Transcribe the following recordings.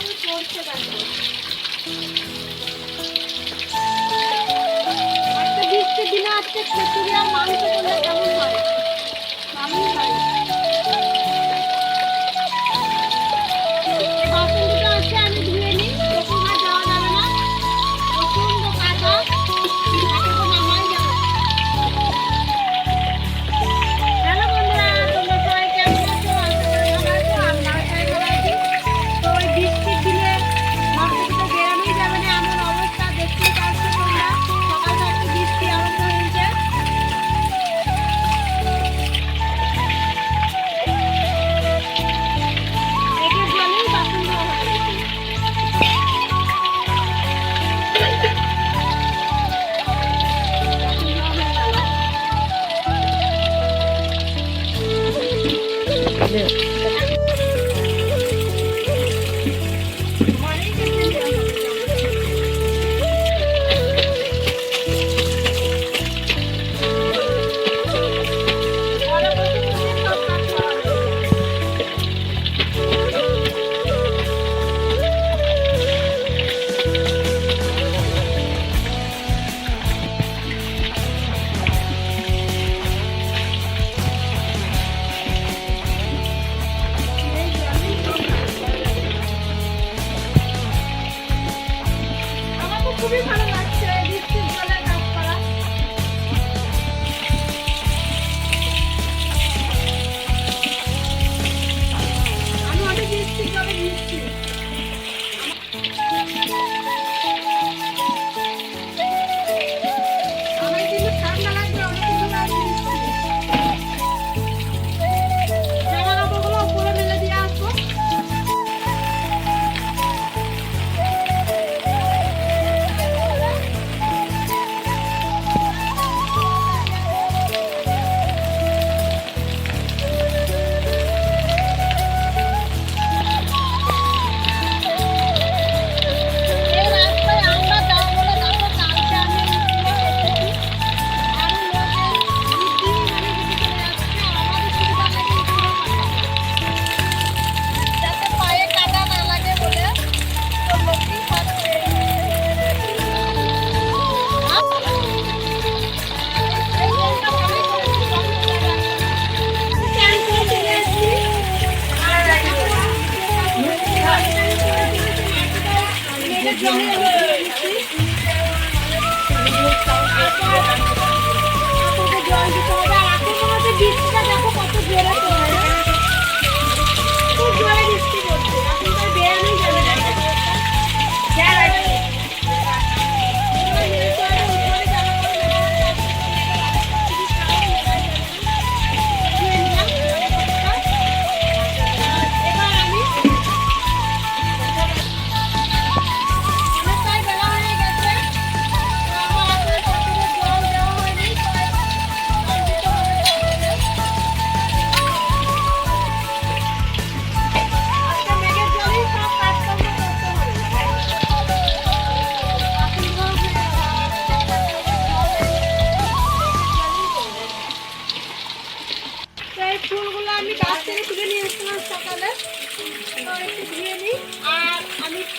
কেমন চলছে পারব। বৃষ্টির দিনে আজকে আর মাংস করলে কেমন হয়? ভালোই হয়।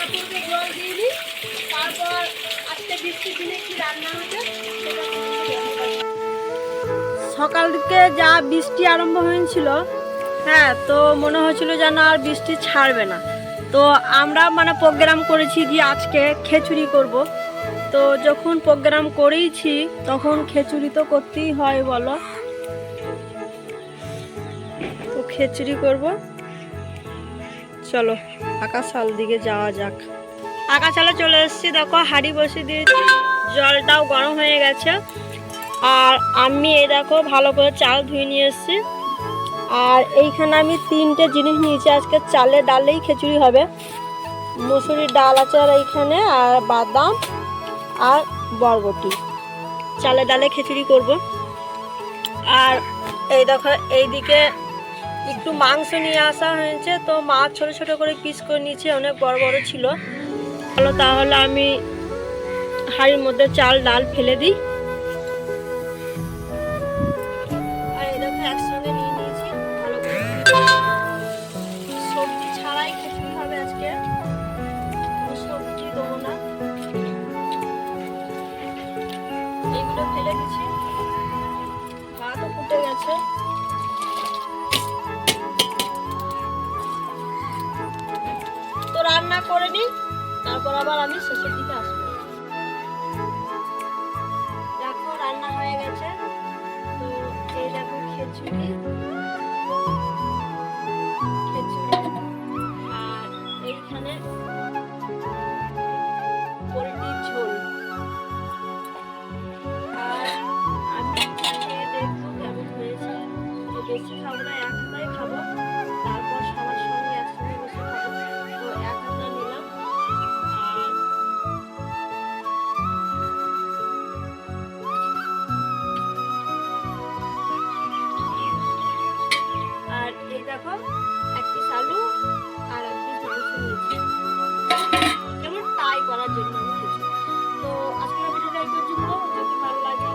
ঠাকুরকে জল তারপর আজকে বৃষ্টির দিনে কি রান্না। সকাল দিকে যা বৃষ্টি আরম্ভ হয়েছিল হ্যাঁ তো মনে হয়েছিল যেন আর বৃষ্টি ছাড়বে না। তো আমরা মানে প্রোগ্রাম করেছি যে আজকে খিচুড়ি করব। তো যখন প্রোগ্রাম করেইছি, তখন খিচুড়ি তো করতেই হয় বলো। তো খিচুড়ি করব। চলো, আকাশাল দিকে যাওয়া যাক। আকাশালে চলে এসেছি, দেখো, হাঁড়ি বসিয়ে দিয়েছি, জলটাও গরম হয়ে গেছে। আর আমি এই দেখো, ভালো করে চাল ধুয়ে নিয়ে এসেছি। আর এইখানে আমি তিনটে জিনিস নিয়েছি, আজকে চালে ডালেই খিচুড়ি হবে। মুসুরির ডাল আছে আর এইখানে, আর বাদাম আর বরবটি। চালে ডালে খিচুড়ি করব। আর এই দেখো, এইদিকে একটু মাংস নিয়ে আসা হয়েছে, তো মাছ ছোট ছোট করে পিস করে নিয়েছে, অনেক বড় বড় ছিল। তাহলে আমি হাড়ির মধ্যে চাল, ডাল ফেলে দিই। তারপর আবার আমি শেষের দিকে আসব। দেখো রান্না হয়ে গেছে। তো এই দেখো খেচুড়ি। পিস আলু আর এক পিস নিয়েছি যেমন টাই করার জন্য তো আজকের ভিডিওটা এই পর্যন্ত। যদি ভালো লাগে